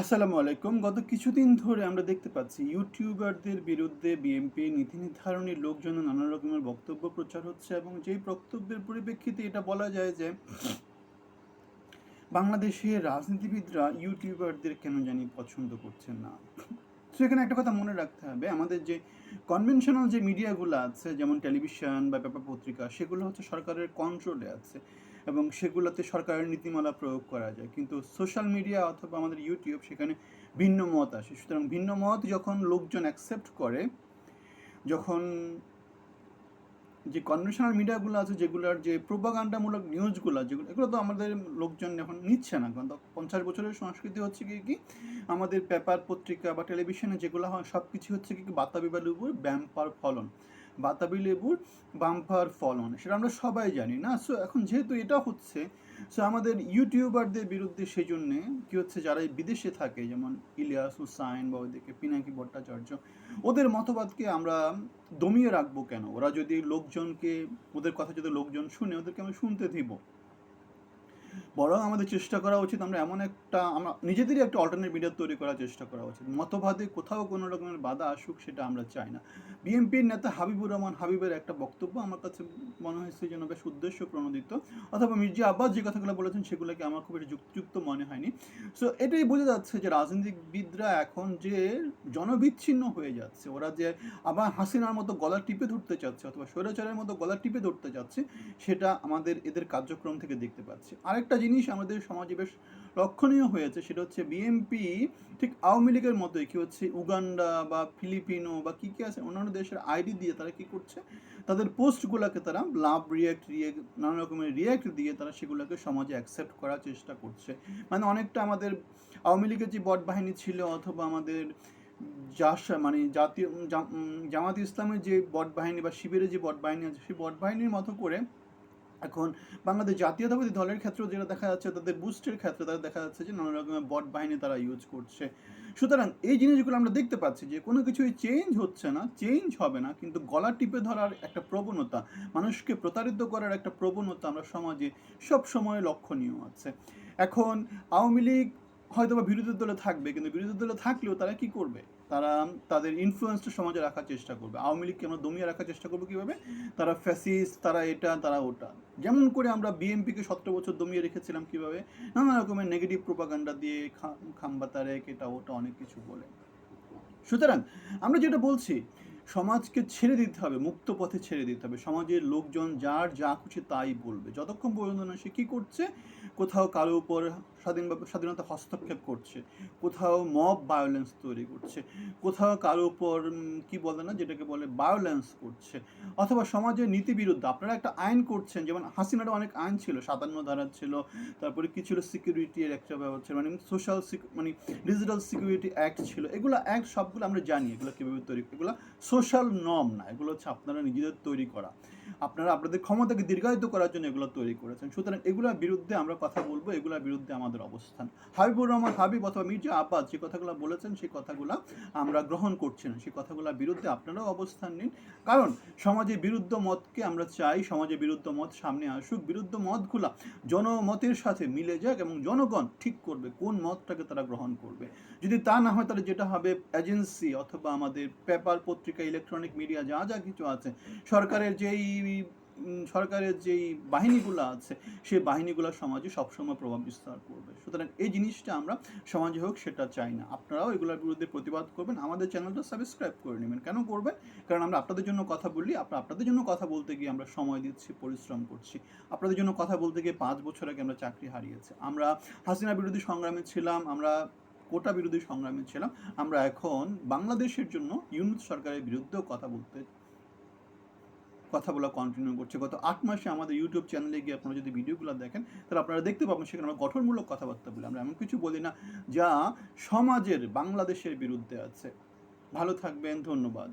আসসালামু আলাইকুম। গত কিছুদিন ধরে আমরা দেখতে পাচ্ছি ইউটিউবারদের বিরুদ্ধে বিএনপি নীতি নির্ধারণী লোকজন নানা রকমের বক্তব্য প্রচার হচ্ছে এবং যেই বক্তব্যের পরিপ্রেক্ষিতে এটা বলা যায় যে বাংলাদেশের রাজনীতিবিদরা ইউটিউবারদের কেন জানি পছন্দ করছেন না। সেখানে একটা কথা মনে রাখতে হবে, আমাদের যে কনভেনশনাল যে মিডিয়াগুলো আছে, যেমন টেলিভিশন বা পেপার পত্রিকা, সেগুলো হচ্ছে সরকারের কন্ট্রোলে আছে। এবং সেগুলোতে সরকারের নীতিমালা প্রয়োগ করা যায়। কিন্তু সোশ্যাল মিডিয়া অথবা আমাদের ইউটিউব সেখানে ভিন্ন মত আসে। সুতরাং ভিন্ন মত যখন লোকজন অ্যাকসেপ্ট করে, যখন যে কনভেনশনাল মিডিয়াগুলো আছে, যেগুলোর যে প্রোপাগান্ডামূলক নিউজগুলো যেগুলো এগুলো তো আমাদের লোকজন এখন নিচ্ছে না। কারণ পঞ্চাশ বছরের সংস্কৃতি হচ্ছে কি কি? আমাদের পেপার পত্রিকা বা টেলিভিশনে যেগুলো হয় সব কিছু হচ্ছে কি বাতাবি বা লেবুর ব্যাম্পার ফলন। বাতাবি লেবুর বাম্পার ফলন, সেটা আমরা সবাই জানি, না? সো এখন যেহেতু এটা হচ্ছে সো আমাদের ইউটিউবারদের বিরুদ্ধে সেই জন্যে কী হচ্ছে, যারা বিদেশে থাকে, যেমন ইলিয়াস হুসাইন বা ওদেরকে পিনাকি ভট্টাচার্য, ওদের মতবাদকে আমরা দমিয়ে রাখব কেন? ওরা যদি লোকজনকে, ওদের কথা যদি লোকজন শুনে, ওদেরকে আমরা শুনতে দিব। বরং আমাদের চেষ্টা করা উচিত আমরা এমন একটা, আমরা নিজেদেরই একটা অল্টারনেট মিডিয়া তৈরি করার চেষ্টা করা উচিত। মতবাদে কোথাও কোনো রকমের বাধা আসুক সেটা আমরা চাই না। বিএনপির নেতা হাবিবুর রহমান হাবিবের একটা বক্তব্য আমার কাছে মনে হয়েছে যেন বেশ উদ্দেশ্য প্রণোদিত। অথবা মির্জা আব্বাস যে কথাগুলো বলেছেন সেগুলোকে আমার খুব একটা যুক্ত মনে হয়নি। সো এটাই বোঝা যাচ্ছে যে রাজনীতিবিদরা এখন যে জনবিচ্ছিন্ন হয়ে যাচ্ছে, ওরা যে আবার হাসিনার মতো গলা টিপে ধরতে চাচ্ছে অথবা স্বৈরাচারের মতো গলা টিপে ধরতে যাচ্ছে, সেটা আমাদের এদের কার্যক্রম থেকে দেখতে পাচ্ছি। আরেকটা জিনিস আমাদের সমাজে বেশ লক্ষণীয় হয়েছে, সেটা হচ্ছে বিএমপি ঠিক আওয়ামী লীগের মতোই, কি হচ্ছে উগান্ডা বা ফিলিপিনো বা কী কী আছে, অন্যান্য দেশের আইডি দিয়ে তারা কি করছে, তাদের পোস্টগুলোকে তারা লাভ রিয়াক্ট রিয়েক্ট নানা রকমের রিয়াক্ট দিয়ে তারা সেগুলোকে সমাজে অ্যাকসেপ্ট করার চেষ্টা করছে। মানে অনেকটা আমাদের আওয়ামী লীগের যে বট বাহিনী ছিল অথবা আমাদের যাস মানে জাতীয় জামাত ইসলামের যে বট বাহিনী বা শিবিরের যে বট বাহিনী আছে, সেই বট বাহিনীর মতো করে এখন বাংলাদেশ জাতীয়তাবাদী দলের ক্ষেত্রেও যেটা দেখা যাচ্ছে, তাদের বুস্টের ক্ষেত্রে তাদের দেখা যাচ্ছে যে নানা রকমের বট বাহিনী তারা ইউজ করছে। সুতরাং এই জিনিসগুলো আমরা দেখতে পাচ্ছি যে কোনো কিছুই চেঞ্জ হচ্ছে না চেঞ্জ হবে না, কিন্তু গলা টিপে ধরার একটা প্রবণতা, মানুষকে প্রতারিত করার একটা প্রবণতা আমরা সমাজে সব সময় লক্ষণীয় আছে। এখন আওয়ামী লীগ হয়তো বা বিরোধী দলে থাকবে, কিন্তু বিরোধী দলে থাকলেও তারা কি করবে? তারা তাদের ইনফ্লুয়েন্সটা সমাজে রাখার চেষ্টা করবে। আওয়ামী লীগকে আমরা দমিয়ে রাখার চেষ্টা করব কীভাবে? তারা ফ্যাসিস তারা এটা, তারা ওটা। যেমন করে আমরা বিএমপিকে সতেরো বছর দমিয়ে রেখেছিলাম কীভাবে? নানা রকমের নেগেটিভ প্রোপাগান্ডা দিয়ে খাম্বা তারেক এটা ওটা অনেক কিছু বলে। সুতরাং আমরা যেটা বলছি সমাজকে ছেড়ে দিতে হবে, মুক্ত পথে ছেড়ে দিতে হবে। সমাজের লোকজন যার যা খুশি তাই বলবে। যতক্ষণ পর্যন্ত না সে কী করছে, কোথাও কারও উপর স্বাধীনভাবে স্বাধীনতা হস্তক্ষেপ করছে, কোথাও মব ভায়োলেন্স তৈরি করছে, কোথাও কারও উপর কি বলে না, যেটাকে বলে ভায়োলেন্স করছে, অথবা সমাজের নীতি বিরুদ্ধে আপনারা একটা আইন করছেন, যেমন হাসিনারও অনেক আইন ছিল, সাতান্ন ধারা ছিল, তারপরে কি ছিল সিকিউরিটির একটা ব্যাপার ছিল মানে সোশ্যাল মানে ডিজিটাল সিকিউরিটি অ্যাক্ট ছিল। এগুলো অ্যাক্ট সবগুলো আমরা জানি, এগুলো কীভাবে তৈরি, এগুলো সোশ্যাল নর্ম না, এগুলো হচ্ছে আপনারা নিজেদের তৈরি করা। আপনারা আপনাদের ক্ষমতাকে দীর্ঘায়িত করার জন্য এগুলো তৈরি করেছেন। সুতরাং এগুলোর বিরুদ্ধে আমরা কথা বলব, এগুলোর বিরুদ্ধে আমাদের অবস্থান। হাবিবুর রহমান, হাবিব অথবা মির্জা আব্বাস যে কথাগুলো বলেছেন, সেই কথাগুলো আমরা গ্রহণ করছি না। সেই কথাগুলোর বিরুদ্ধে আপনারাও অবস্থান নিন। কারণ সমাজে বিরুদ্ধ মতকে আমরা চাই সমাজে বিরুদ্ধ মত সামনে আসুক। বিরুদ্ধ মতগুলা জনমতের সাথে মিলে যাক এবং জনগণ ঠিক করবে কোন মতটাকে তারা গ্রহণ করবে। যদি তা না হয়, তাহলে যেটা হবে এজেন্সি অথবা আমাদের পেপার পত্রিকা ইলেকট্রনিক মিডিয়া যা যা কিছু আছে, সরকারের যেই সরকারের যেই বাহিনীগুলো আছে, সেই বাহিনীগুলো সমাজে সবসময় প্রভাব বিস্তার করবে। সুতরাং এই জিনিসটা আমরা সমাজে হোক সেটা চাই না। আপনারাও এগুলোর বিরুদ্ধে প্রতিবাদ করবেন। আমাদের চ্যানেলটা সাবস্ক্রাইব করে নেবেন। কেন করবেন? কারণ আমরা আপনাদের জন্য কথা বলি। আপনার আপনাদের জন্য কথা বলতে গিয়ে আমরা সময় দিচ্ছি, পরিশ্রম করছি। আপনাদের জন্য কথা বলতে গিয়ে পাঁচ বছর আগে আমরা চাকরি হারিয়েছি। আমরা হাসিনা বিরোধী সংগ্রামে ছিলাম। আমরা কোটা বিরোধী সংগ্রামে ছিলাম। আমরা এখন বাংলাদেশের জন্য ইউনিট সরকারের বিরুদ্ধেও কথা বলতে, কথা বলা কন্টিনিউ করছে। গত আট মাসে আমাদের ইউটিউব চ্যানেলে গিয়ে আপনারা যদি ভিডিওগুলো দেখেন, তাহলে আপনারা দেখতে পাবেন সেখানে আমরা গঠনমূলক কথাবার্তা বলি। আমরা এমন কিছু বলি না যা সমাজের, বাংলাদেশের বিরুদ্ধে আছে। ভালো থাকবেন, ধন্যবাদ।